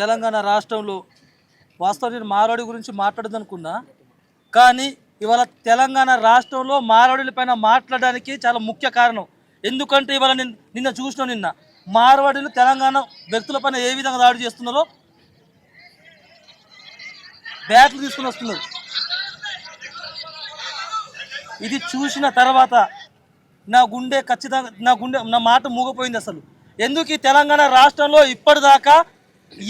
తెలంగాణ రాష్ట్రంలో వాస్తవం నేను మారవాడి గురించి మాట్లాడదనుకున్నా కానీ ఇవాళ తెలంగాణ రాష్ట్రంలో మారవాడిల పైన మాట్లాడడానికి చాలా ముఖ్య కారణం. ఎందుకంటే ఇవాళ నేను నిన్న చూసిన నిన్న మార్వాడీలు తెలంగాణ వ్యక్తులపైన ఏ విధంగా దాడి చేస్తున్నారో? బ్యాట్లు తీసుకుని వస్తున్నారు. ఇది చూసిన తర్వాత నా గుండె ఖచ్చితంగా నా గుండె నా మాట మూగపోయింది అసలు. ఎందుకు ఈ తెలంగాణ రాష్ట్రంలో ఇప్పటిదాకా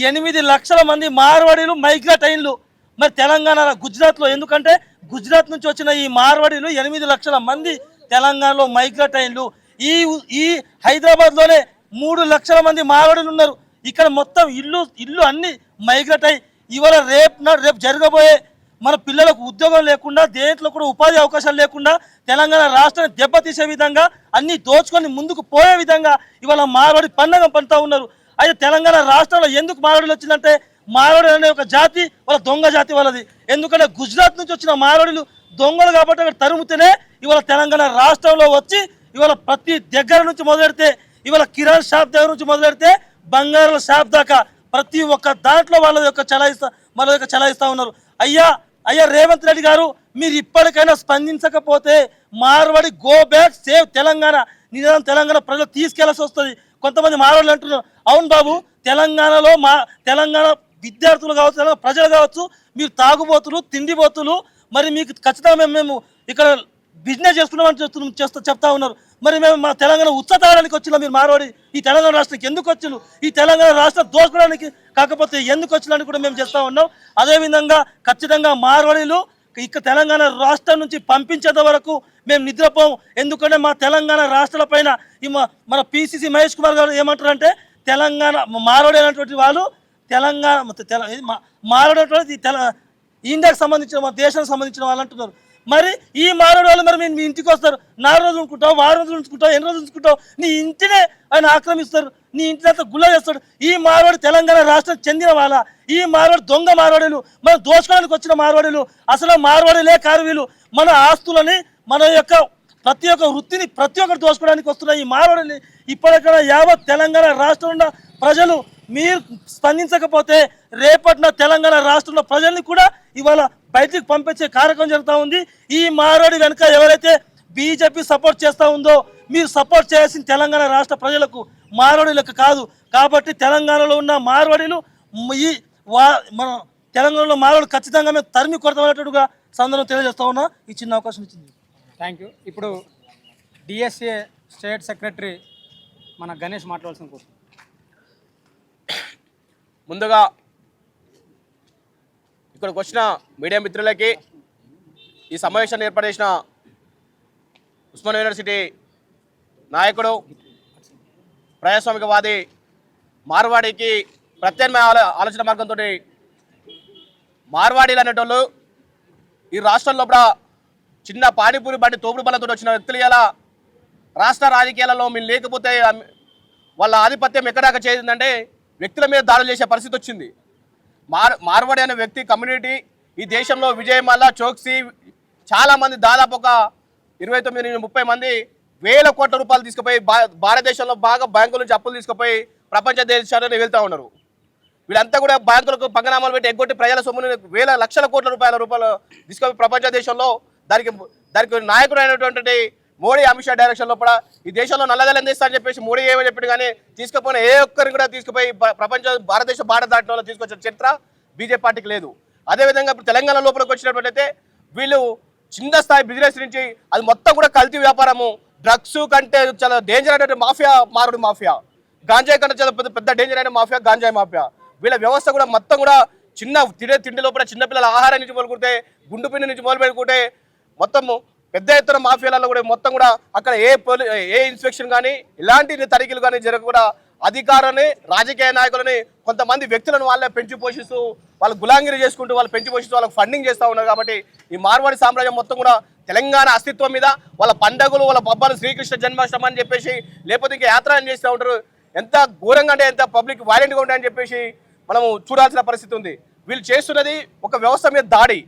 ఎనిమిది లక్షల మంది మార్వాడీలు మైగ్రేట్ అయిన్లు. మరి తెలంగాణ గుజరాత్లో. ఎందుకంటే గుజరాత్ నుంచి వచ్చిన ఈ మార్వాడీలు ఎనిమిది లక్షల మంది తెలంగాణలో మైగ్రేట్ అయిన్లు. ఈ ఈ హైదరాబాద్లోనే మూడు లక్షల మంది మార్వాడీలు ఉన్నారు. ఇక్కడ మొత్తం ఇల్లు ఇల్లు అన్నీ మైగ్రేట్ అయ్యి ఇవాళ రేపు నాడు రేపు జరగబోయే మన పిల్లలకు ఉద్యోగం లేకుండా దేంట్లో కూడా ఉపాధి అవకాశాలు లేకుండా తెలంగాణ రాష్ట్రాన్ని దెబ్బతీసే విధంగా అన్నీ దోచుకొని ముందుకు పోయే విధంగా ఇవాళ మార్వాడి పండగ పండుతా ఉన్నారు. అయితే తెలంగాణ రాష్ట్రంలో ఎందుకు మారవాడిలు వచ్చిందంటే మారవాడి అనే ఒక జాతి వాళ్ళ దొంగ జాతి వాళ్ళది. ఎందుకంటే గుజరాత్ నుంచి వచ్చిన మారవాడిలు దొంగలు కాబట్టి అక్కడ తరుముతేనే ఇవాళ తెలంగాణ రాష్ట్రంలో వచ్చి ఇవాళ ప్రతి దగ్గర నుంచి మొదలెడితే ఇవాళ కిరాణ్ షాప్ దగ్గర నుంచి మొదలెడితే బంగారాల షాప్ దాకా ప్రతి ఒక్క దాంట్లో వాళ్ళ యొక్క చలాయిస్తా వాళ్ళ యొక్క చలాయిస్తూ ఉన్నారు. అయ్యా అయ్యా రేవంత్ రెడ్డి గారు మీరు ఇప్పటికైనా స్పందించకపోతే Marwadi go back save Telangana. నిజం తెలంగాణ ప్రజలు తీసుకెళ్ళాల్సి వస్తుంది. కొంతమంది మార్వాళ్ళు అంటున్నారు అవును బాబు తెలంగాణలో మా తెలంగాణ విద్యార్థులు కావచ్చు ప్రజలు కావచ్చు మీరు తాగుబోతులు తిండిబోతులు మరి మీకు ఖచ్చితంగా మేము ఇక్కడ బిజినెస్ చేసుకున్నామని చెప్తు చేస్తూ చెప్తా ఉన్నారు. మరి మేము మా తెలంగాణ ఉత్సతారానికి వచ్చిన మీరు మారవాడి ఈ తెలంగాణ రాష్ట్రానికి ఎందుకు వచ్చిన ఈ తెలంగాణ రాష్ట్రం దోచుకోవడానికి కాకపోతే ఎందుకు వచ్చిన కూడా మేము చేస్తూ ఉన్నాం. అదేవిధంగా ఖచ్చితంగా మార్వాడీలు ఇక తెలంగాణ రాష్ట్రం నుంచి పంపించేంత వరకు మేము నిద్రపోము. ఎందుకంటే మా తెలంగాణ రాష్ట్రాల పైన మన పిసిసి మహేష్ కుమార్ గారు ఏమంటారు అంటే తెలంగాణ మారవాడి అనేటువంటి వాళ్ళు తెలంగాణ తెల అనేటువంటి తెల ఇండియాకి సంబంధించిన మా దేశానికి సంబంధించిన వాళ్ళు అంటున్నారు. మరి ఈ మారడు వాళ్ళు మరి మీ ఇంటికి వస్తారు. నాలుగు రోజులు ఉంచుకుంటావు వారం రోజులు ఉంచుకుంటావు ఎన్ని రోజులు ఉంచుకుంటావు? నీ ఇంటినే ఆయన ఆక్రమిస్తారు. నీ ఇంటి అంతా గుల్ల చేస్తాడు. ఈ మారవాడు తెలంగాణ రాష్ట్రానికి చెందిన వాళ్ళ. ఈ మారవాడు దొంగ మారవాడీలు మనం దోచుకోవడానికి వచ్చిన మారవాడీలు అసలు మారవాడీలే కారు మన ఆస్తులని మన యొక్క ప్రతి ఒక్క వృత్తిని ప్రతి ఒక్కరు దోచుకోవడానికి వస్తున్న ఈ మారవాడిని ఇప్పటికైనా యావత్ తెలంగాణ రాష్ట్రంలో ఉన్న ప్రజలు మీరు స్పందించకపోతే రేపటిన తెలంగాణ రాష్ట్రంలో ప్రజల్ని కూడా ఇవాళ బయటికి పంపించే కార్యక్రమం జరుగుతూ ఉంది. ఈ మారవాడి వెనుక ఎవరైతే బీజేపీ సపోర్ట్ చేస్తూ ఉందో మీరు సపోర్ట్ చేయాల్సిన తెలంగాణ రాష్ట్ర ప్రజలకు మార్వాడీలకు కాదు. కాబట్టి తెలంగాణలో ఉన్న మార్వాడీలు ఈ వా మన తెలంగాణలో మార్వాడు ఖచ్చితంగా మేము తరిమి కొడతామనేటట్టుగా సందర్భం తెలియజేస్తా ఉన్నా. ఈ చిన్న అవకాశం ఇచ్చింది. థ్యాంక్ యూ ఇప్పుడు డిఎస్ఏ స్టేట్ సెక్రటరీ మన గణేష్ మాట్లాడాల్సిన కోరుతున్నాను ముందుగా ఇక్కడికి వచ్చిన మీడియా మిత్రులకి ఈ సమావేశాన్ని ఏర్పాటు చేసిన ఉస్మాన్ యూనివర్సిటీ నాయకుడు ప్రజాస్వామికవాది మార్వాడికి ప్రత్యామ్నాయ ఆలోచన మార్గంతో మార్వాడీలు అనేటోళ్ళు ఈ రాష్ట్రం లోపల చిన్న పానీపూరి బండి తోపుడు బలంతో వచ్చిన వ్యక్తులు ఇలా రాష్ట్ర రాజకీయాలలో మీరు లేకపోతే వాళ్ళ ఆధిపత్యం ఎక్కడాక చేసిందంటే వ్యక్తుల మీద దాడులు చేసే పరిస్థితి వచ్చింది. మార్ మార్వాడి అనే వ్యక్తి కమ్యూనిటీ ఈ దేశంలో విజయమల్ల చోక్సీ చాలామంది దాదాపు ఒక ఇరవై తొమ్మిది ముప్పై మంది వేల కోట్ల రూపాయలు తీసుకుపోయి భా- భారతదేశంలో బాగా బ్యాంకుల నుంచి అప్పులు తీసుకుపోయి ప్రపంచ దేశాలను వెళ్తూ ఉన్నారు. వీళ్ళంతా కూడా బ్యాంకులకు పంగనామాలు పెట్టి ఎగ్గొట్టి ప్రజల సొమ్ముని వేల లక్షల కోట్ల రూపాయల రూపాయలు తీసుకొని ప్రపంచ దేశంలో దానికి దానికి నాయకుడు అయినటువంటి మోడీ అమిత్ షా డైరెక్షన్ లోపల ఈ దేశంలో నల్లదలం తీస్తారని చెప్పేసి మోడీ ఏమో చెప్పాడు కానీ తీసుకుపోయిన ఏ ఒక్కరిని కూడా తీసుకుపోయి ప్రపంచ భారతదేశ భారత దాంట్లో తీసుకొచ్చిన చరిత్ర బీజేపీ పార్టీకి లేదు. అదేవిధంగా ఇప్పుడు తెలంగాణ లోపలికి వచ్చినట్లయితే వీళ్ళు చిన్న స్థాయి బిజినెస్ నుంచి అది మొత్తం కూడా కల్తీ వ్యాపారము డ్రగ్స్ కంటే చాలా డేంజర్ అయినటువంటి మాఫియా మారుడు మాఫియా గాంజాయి కంటే చాలా పెద్ద పెద్ద డేంజర్ అయిన మాఫియా గాంజాయి మాఫియా వీళ్ళ వ్యవస్థ కూడా మొత్తం కూడా చిన్న తినే తిండి లోపల చిన్నపిల్లల ఆహారం నుంచి మొదలుకుంటే గుండు పిండి నుంచి మొదలు పెట్టుకుంటే మొత్తము పెద్ద ఎత్తున మాఫియాలలో కూడా మొత్తం కూడా అక్కడ ఏ పోలీ ఏ ఇన్స్పెక్షన్ కానీ ఇలాంటి తనిఖీలు కానీ జరగకుండా అధికారాన్ని రాజకీయ నాయకులని కొంతమంది వ్యక్తులను వాళ్ళే పెంచి పోషిస్తూ వాళ్ళు గులాంగిరి చేసుకుంటూ వాళ్ళు పెంచి పోషిస్తూ వాళ్ళకి ఫండింగ్ చేస్తూ ఉన్నారు కాబట్టి ఈ మార్వాడి సామ్రాజ్యం మొత్తం కూడా తెలంగాణ అస్తిత్వం మీద వాళ్ళ పండగలు వాళ్ళ పబ్బాలు శ్రీకృష్ణ జన్మాష్టమి అని చెప్పేసి లేకపోతే ఇంకా యాత్ర అని చేస్తూ ఉంటారు. ఎంత ఘోరంగా అంటే ఎంత పబ్లిక్ వైలెంట్గా ఉంటాయని చెప్పేసి మనము చూడాల్సిన పరిస్థితి ఉంది. వీళ్ళు చేస్తున్నది ఒక వ్యవస్థ మీద దాడి.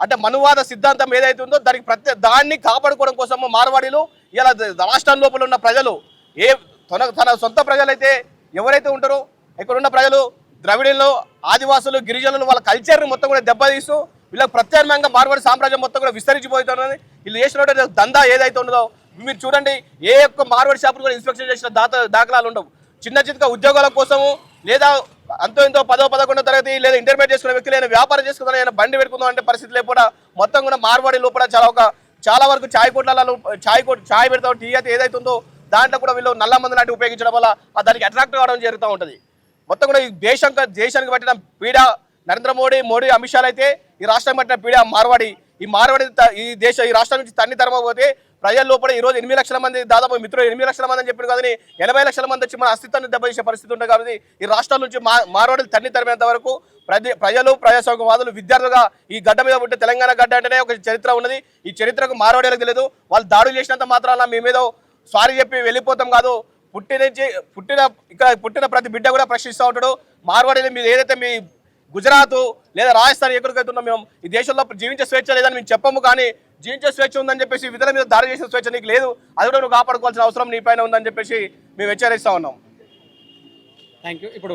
అంటే మనువాద సిద్ధాంతం ఏదైతే ఉందో దానికి ప్రత్యే దాన్ని కాపాడుకోవడం కోసం మార్వాడీలు ఇలా రాష్ట్రం లోపల ఉన్న ప్రజలు ఏ తన తన సొంత ప్రజలైతే ఎవరైతే ఉంటారో ఇక్కడ ఉన్న ప్రజలు ద్రవిడీలు ఆదివాసులు గిరిజనులు వాళ్ళ కల్చర్ని మొత్తం కూడా దెబ్బతీస్తూ వీళ్ళకి ప్రత్యామ్నాయంగా మార్వాడి సామ్రాజ్యం మొత్తం కూడా విస్తరించిపోతున్నది వీళ్ళు చేసినటువంటి దందా ఏదైతే ఉన్నదో మీరు చూడండి ఏ ఒక్క మార్వాడి షాపులు కూడా ఇన్స్పెక్షన్ చేసిన దాత దాఖలాలు ఉండవు. చిన్న చిన్న ఉద్యోగాల కోసము లేదా అంతో ఎంతో పదో పదకొండో తరగతి లేదా ఇంటర్మీడియట్ చేసుకున్న వ్యక్తులు లేదా వ్యాపారం చేసుకుందాం లేదా బండి పెట్టుకుందాం అంటే పరిస్థితి లేకుండా మొత్తం కూడా మార్వాడి లోపల చాలా ఒక చాలా వరకు ఛాయ్ కోట్లలో ఛాయ్ కొట్ ఛాయ్ పెడతాం టీ అయితే ఏదైతే ఉందో దాంట్లో కూడా వీళ్ళు నల్ల మందు లాంటివి ఉపయోగించడం వల్ల దానికి అట్రాక్ట్ కావడం జరుగుతూ ఉంటుంది. మొత్తం కూడా ఈ దేశం దేశానికి పట్టిన పీడ నరేంద్ర మోడీ మోడీ అమిత్ షాలు అయితే ఈ రాష్ట్రం పట్టిన పీడ మార్వాడి. ఈ మార్వాడి ఈ దేశ ఈ రాష్ట్రం నుంచి తన్ని తరమపోతే ప్రజల లోపల ఈ రోజు ఎనిమిది లక్షల మంది దాదాపు మిత్రులు ఎనిమిది లక్షల మంది అని చెప్పిన కానీ ఎనభై లక్షల మంది వచ్చి మన అస్తిత్వాన్ని దెబ్బతీసే పరిస్థితి ఉంటుంది కాబట్టి ఈ రాష్ట్రాల నుంచి మా మార్వాడిని తన్ని తరిమేంత వరకు ప్రజ ప్రజలు ప్రజాస్వామ్యవాదులు విద్యార్థులుగా ఈ గడ్డ మీద ఉంటే తెలంగాణ గడ్డ అంటేనే ఒక చరిత్ర ఉన్నది. ఈ చరిత్రకు మార్వాడేలకు తెలియదు. వాళ్ళు దాడులు చేసినంత మాత్రాన మీ మీద సారీ చెప్పి వెళ్ళిపోతాం కాదు. పుట్టిన నుంచి పుట్టిన ఇక్కడ పుట్టిన ప్రతి బిడ్డ కూడా ప్రశ్నిస్తూ ఉంటాడు. మార్వాడీలు మీరు ఏదైతే మీ గుజరాత్ లేదా రాజస్థాన్ ఎక్కడికైతే ఉన్నాం మేము ఈ దేశంలో జీవించే స్వేచ్ఛ లేదని మేము చెప్పము కానీ జీవించే స్వేచ్ఛ ఉందని చెప్పేసి విధుల మీద దాడి చేసే స్వేచ్ఛ నీకు లేదు. అది కూడా నువ్వు కాపాడుకోవాల్సిన అవసరం నీ పైన ఉందని చెప్పేసి మేము హెచ్చరిస్తా ఉన్నాం. థ్యాంక్ ఇప్పుడు